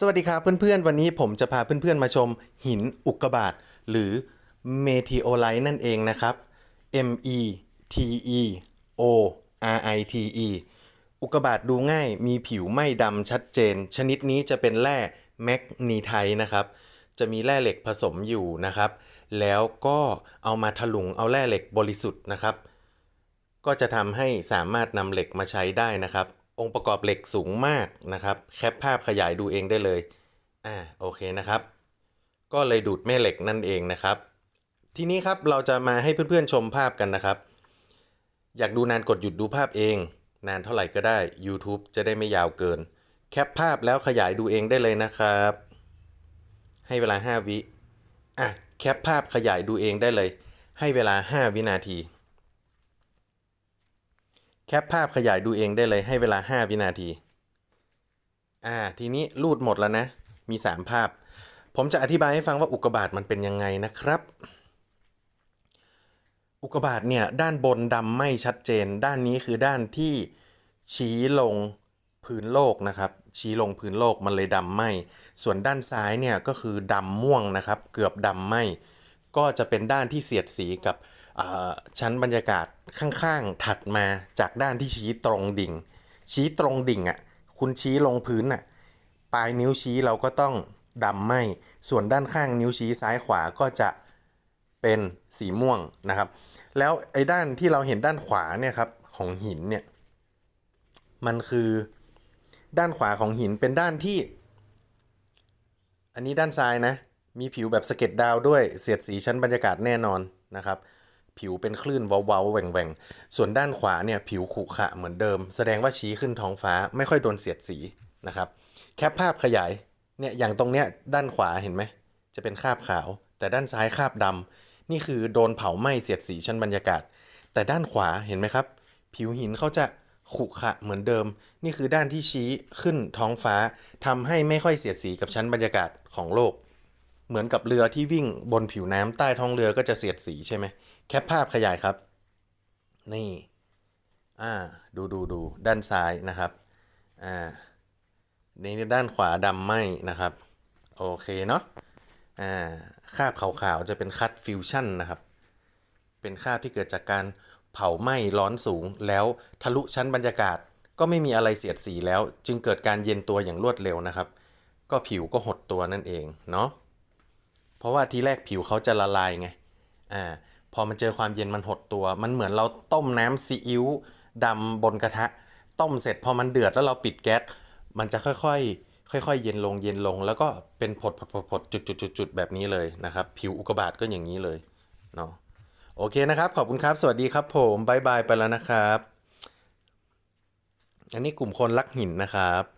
สวัสดีครับเพื่อนๆ วันนี้ผมจะพาเพื่อนๆมาชมหินอุกกาบาตหรือเมทิโอไลท์นั่นเองนะครับ M E T E O R I T E อุกกาบาตดูง่ายมีผิวไม่ดำชัดเจน ชนิดนี้จะเป็นแร่แมกนีไทนะครับ จะมีแร่เหล็กผสมอยู่นะครับ แล้วก็เอามาถลุงเอาแร่เหล็กบริสุทธิ์นะครับ ก็จะทำให้สามารถนำเหล็กมาใช้ได้นะครับ องค์ประกอบเหล็กสูงมากนะครับ แคปภาพขยายดูเองได้เลย อ่าโอเคนะครับ ก็เลยดูดแม่เหล็กนั่นเองนะครับ ทีนี้ครับเราจะมาให้เพื่อนๆชมภาพกันนะครับ อยากดูนานกดหยุดดูภาพเอง นานเท่าไหร่ก็ได้ YouTube จะได้ไม่ยาวเกิน แคปภาพแล้วขยายดูเองได้เลยนะครับ ให้เวลา 5 วิอะแคปภาพขยายดูเองได้เลย ให้เวลา 5 วินาที แคปภาพขยายดูเองได้เลยให้เวลา 5 วินาที อ่า ทีนี้รูดหมดแล้วนะ มี 3 ภาพ ผมจะอธิบายให้ฟังว่าอุกกาบาตมันเป็นยังไงนะครับ อุกกาบาตเนี่ย ด้านบนดำไม่ชัดเจน ด้านนี้คือด้านที่ชี้ลงพื้นโลกนะครับ ชี้ลงพื้นโลกมันเลยดำไหมส่วนด้านซ้ายเนี่ยก็คือดำม่วงนะครับ เกือบดำไหมก็จะเป็นด้านที่เสียดสีกับ ชั้นบรรยากาศข้างๆถัดมาจากด้านที่ชี้ตรงดิ่ง ชี้ตรงดิ่งอะคุณชี้ลงพื้นอะปลายนิ้วชี้เราก็ต้องดำไหมส่วนด้านข้างนิ้วชี้ซ้ายขวาก็จะเป็นสีม่วงนะครับ แล้วไอ้ด้านที่เราเห็นด้านขวาเนี่ยครับของหินเนี่ยมันคือด้านขวาของหินเป็นด้านที่ อันนี้ด้านซ้ายนะ มีผิวแบบสะเก็ดดาวด้วยเสียดสีชั้นบรรยากาศแน่นอนนะครับ ผิวเป็นคลื่นเว้าๆแหว่งๆ ส่วนด้านขวาเนี่ยผิวขรุขระเหมือนเดิม แสดงว่าชี้ขึ้นท้องฟ้าไม่ค่อยโดนเสียดสีนะครับแคปภาพขยายเนี่ยอย่างตรงเนี้ยด้านขวาเห็นไหมจะเป็นคราบขาว แต่ด้านซ้ายคราบดำนี่คือโดนเผาไหม้เสียดสีชั้นบรรยากาศ แต่ด้านขวาเห็นไหมครับ ผิวหินเขาจะขรุขระเหมือนเดิม นี่คือด้านที่ชี้ขึ้นท้องฟ้าทำให้ไม่ค่อยเสียดสีกับชั้นบรรยากาศของโลก เหมือนกับเรือที่วิ่งบนผิวน้ำใต้ท้องเรือก็จะเสียดสีใช่ไหมแคปภาพขยายครับ นี่อ่าดูดูดูด้านซ้ายนะครับอ่านี่ด้านขวาดำไหมนะครับ โอเคเนาะอ่าคาบขาวๆจะเป็นคัดฟิวชั่นนะครับ เป็นคาบที่เกิดจากการเผาไหม้ร้อนสูงแล้วทะลุชั้นบรรยากาศก็ไม่มีอะไรเสียดสีแล้ว จึงเกิดการเย็นตัวอย่างรวดเร็วนะครับ ก็ผิวก็หดตัวนั่นเองเนาะ เพราะว่าทีแรกผิวเขาจะละลายไงอ่าพอมันเจอความเย็นมันหดตัว มันเหมือนเราต้มน้ำซีอิ๊วดำบนกระทะ ต้มเสร็จพอมันเดือดแล้วเราปิดแก๊สมันจะค่อยๆ ค่อย ๆ เย็นลงเย็นลง แล้วก็เป็นผดผดผดผดจุดจุดจุดจุดแบบนี้เลยนะครับ ผิวอุกบาตก็อย่างนี้เลยเนาะโอเคนะครับ ขอบคุณครับ สวัสดีครับผมบายบายไปแล้วนะครับ อันนี้กลุ่มคนรักหินนะครับ